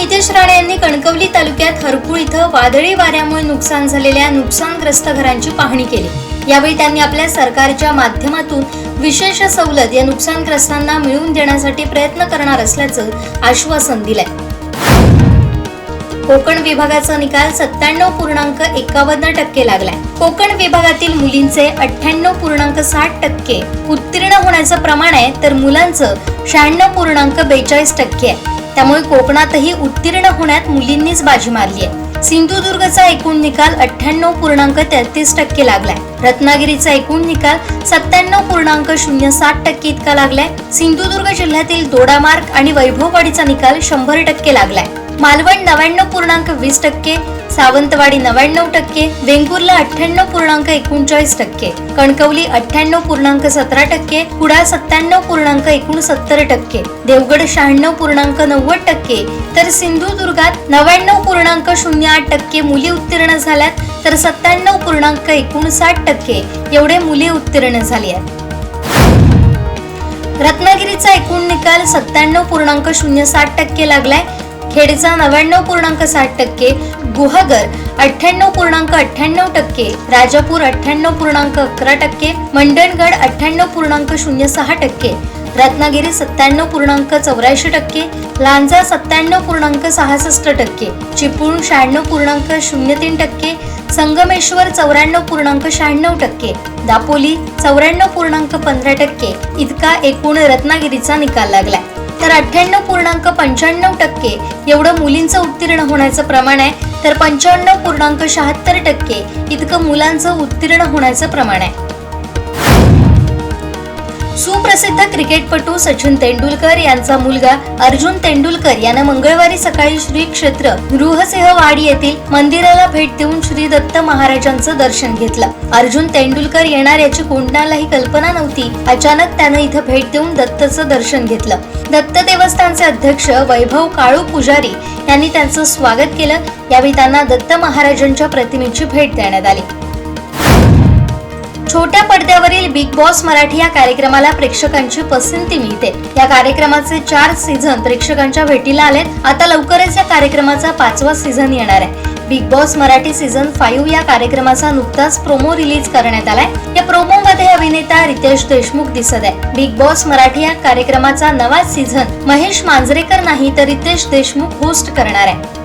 नितेश राणे यांनी कणकवली तालुक्यात हरपूळ इथं वादळी वाऱ्यामुळे नुकसान झालेल्या नुकसानग्रस्त घरांची पाहणी केली. यावेळी त्यांनी आपल्या सरकारच्या माध्यमातून विशेष सवलत या नुकसानग्रस्तांना मिळवून देण्यासाठी प्रयत्न करणार असल्याचं आश्वासन दिलंय. कोकण विभागाचा निकाल सत्त्याण्णव पूर्णांक एकावन्न टक्के लागलाय. कोकण विभागातील मुलींचे अठ्ठ्याण्णव पूर्णांक साठ टक्के उत्तीर्ण होण्याचं प्रमाण आहे तर मुलांचं शहाण्णव पूर्णांक बेचाळीस टक्के आहे. त्यामुळे कोकणातही उत्तीर्ण होण्यात मुलींनीच बाजी मारली आहे. सिंधुदुर्गचा एकूण निकाल अठ्ठ्याण्णव पूर्णांक तेहतीस टक्के लागलाय. रत्नागिरीचा एकूण निकाल सत्त्याण्णव पूर्णांक शून्य सात टक्के इतका लागलाय. सिंधुदुर्ग जिल्ह्यातील दोडामार्ग आणि वैभववाडीचा निकाल शंभर टक्के लागलाय. मालवण नव्याण्णव पूर्णांक वीस टक्के सावंतवाडी नव्याण्णव टक्के वेंगुर्ला अठ्ठ्याण्णव पूर्णांक एकोणचाळीस टक्के कणकवली अठ्ठ्याण्णव पूर्णांक सतरा टक्के कुडाळ सत्त्याण्णव पूर्णांक एकोणसत्तर टक्के देवगड शहाण्णव पूर्णांक नव्वद टक्के तर सिंधुदुर्गात नव्याण्णव पूर्णांक शून्य आठ टक्के मुली उत्तीर्ण झाल्यात तर सत्त्याण्णव पूर्णांक एकोणसाठ टक्के एवढे मुली उत्तीर्ण झाली आहेत रत्नागिरीचा एकूण निकाल सत्त्याण्णव पूर्णांक शून्य साठ टक्के लागलाय खेडचा नव्याण्णव पूर्णांक साठ टक्के गुहागर अठ्ठ्याण्णव पूर्णांक अठ्ठ्याण्णव टक्के राजापूर अठ्ठ्याण्णव पूर्णांक अकरा टक्के मंडणगड अठ्ठ्याण्णव पूर्णांक शून्य सहा टक्के रत्नागिरी सत्त्याण्णव पूर्णांक चौऱ्याऐंशी टक्के लांजा सत्त्याण्णव पूर्णांक सहासष्ट टक्के चिपळूण शहाण्णव पूर्णांक शून्य तीन टक्के संगमेश्वर चौऱ्याण्णव पूर्णांक शहाण्णव टक्के दापोली चौऱ्याण्णव पूर्णांक पंधरा टक्के इतका एकूण रत्नागिरीचा निकाल लागलाय. तर अठ्ठ्याण्णव पूर्णांक पंच्याण्णव टक्के एवढं मुलींचं उत्तीर्ण होण्याचं प्रमाण आहे तर पंच्याण्णव पूर्णांक शहात्तर टक्के इतकं मुलांचं उत्तीर्ण होण्याचं प्रमाण आहे. सुप्रसिद्ध क्रिकेटपटू सचिन तेंडुलकर यांचा मुलगा अर्जुन तेंडुलकर यानं मंगळवारी सकाळी श्री क्षेत्र गृहसिंहवाडी येथील मंदिराला भेट देऊन श्री दत्त महाराजांचं दर्शन घेतलं. अर्जुन तेंडुलकर येणार याची कोणालाही कल्पना नव्हती. अचानक त्यानं इथं भेट देऊन दत्तचं दर्शन घेतलं. दत्त देवस्थानचे अध्यक्ष वैभव काळू पुजारी यांनी त्यांचं स्वागत केलं. यावेळी त्यांना दत्त महाराजांच्या प्रतिमेची भेट देण्यात आली. छोट्या पडद्यावरील बिग बॉस मराठी या कार्यक्रमाला प्रेक्षकांची पसंती मिळते. या कार्यक्रमाचे चार सीझन प्रेक्षकांच्या भेटीला आलेत. आता लवकरच या कार्यक्रमाचा पाचवा सीझन येणार आहे. Bigg Boss Marathi season five या कार्यक्रमाचा नुकताच प्रोमो रिलीज करण्यात आलाय. या प्रोमो मध्ये अभिनेता रितेश देशमुख दिसत आहे. बिग बॉस मराठी या कार्यक्रमाचा नवा सीझन महेश मांजरेकर नाही तर रितेश देशमुख होस्ट करणार आहे.